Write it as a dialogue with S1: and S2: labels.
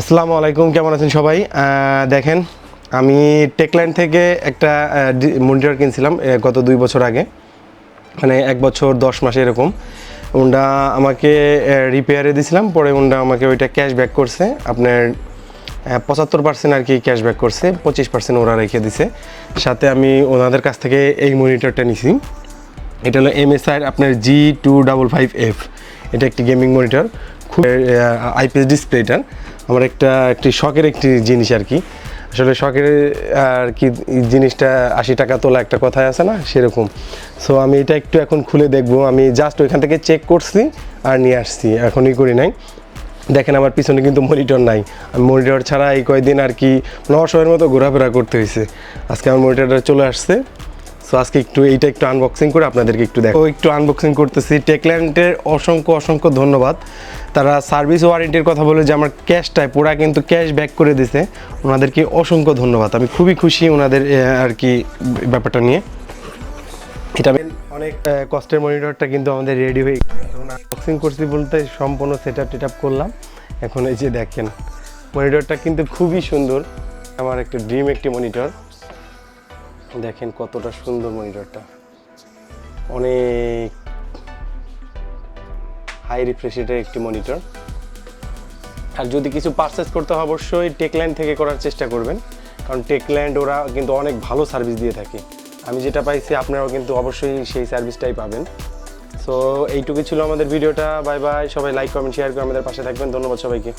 S1: আসসালামু আলাইকুম, কেমন আছেন সবাই? দেখেন, আমি টেকল্যান্ড থেকে একটা মনিটর কিনছিলাম গত দুই বছর আগে। মানে এক বছর, দশ মাস এরকম। ওনটা আমাকে রিপেয়ারে দিয়েছিলাম পরে ওনটা আমাকে ওইটা ক্যাশব্যাক করছে। আপনার পঁচাত্তর পার্সেন্ট আর কি ক্যাশব্যাক করছে, পঁচিশ পার্সেন্ট ওরা রেখে দিছে। সাথে আমি ওনাদের কাছ থেকে এই মনিটরটা নিছি। এটা হলো এমএসআই আপনার G two double five F এটা একটি গেমিং মনিটর খুব আইপিএস ডিসপ্লেটার আমার একটা, একটি শখের একটি জিনিস আর কি। আসলে শখের, আর কি জিনিসটা আশি টাকা তোলা একটা কথায় আছে না, সেরকম। সো আমি এটা একটু এখন খুলে দেখব। আমি জাস্ট ওইখান থেকে চেক করছি আর নিয়ে আসছি, এখনই করি নাই। দেখেন আমার পিছনে কিন্তু মনিটর নাই। আমি মনিটর ছাড়া এই কয়েকদিন আর কি নশোয়ের মতো ঘোরাফেরা করতে হয়েছে আজকে আমার মনিটরটা চলে আসছে। সো আজকে একটু এইটা একটু আনবক্সিং করে আপনাদেরকে একটু দেখো একটু আনবক্সিং করতেছি। টেকল্যান্ডের অসংখ্য অসংখ্য ধন্যবাদ। তারা সার্ভিস ওয়ারেন্টির কথা বলে যে, আমার ক্যাশটায় পুরা কিন্তু ক্যাশ ব্যাক করে দিছে। ওনাদেরকে অসংখ্য ধন্যবাদ। আমি খুবই খুশি ওনাদের আর কি ব্যাপারটা নিয়ে। এটা অনেক কষ্টের মনিটরটা কিন্তু আমাদের রেডি হয়ে আনবক্সিং করছি বলতে সম্পূর্ণ সেট আপ টেট করলাম। এখন এই যে দেখেন, মনিটরটা কিন্তু খুবই সুন্দর। আমার একটা ড্রিম একটি মনিটর। দেখেন কতটা সুন্দর মনিটরটা। অনেক হাই রিফ্রেশের একটি মনিটর আর যদি কিছু পারচেস করতে হয়, অবশ্যই টেকল্যান্ড থেকে করার চেষ্টা করবেন। কারণ টেকল্যান্ড ওরা কিন্তু অনেক ভালো সার্ভিস দিয়ে থাকে। আমি যেটা পাইছি, আপনারাও কিন্তু অবশ্যই সেই সার্ভিসটাই পাবেন। সো এইটুকুই ছিল আমাদের ভিডিওটা বাই বাই সবাই লাইক কমেন্ট শেয়ার করে আমাদের পাশে থাকবেন। ধন্যবাদ সবাইকে।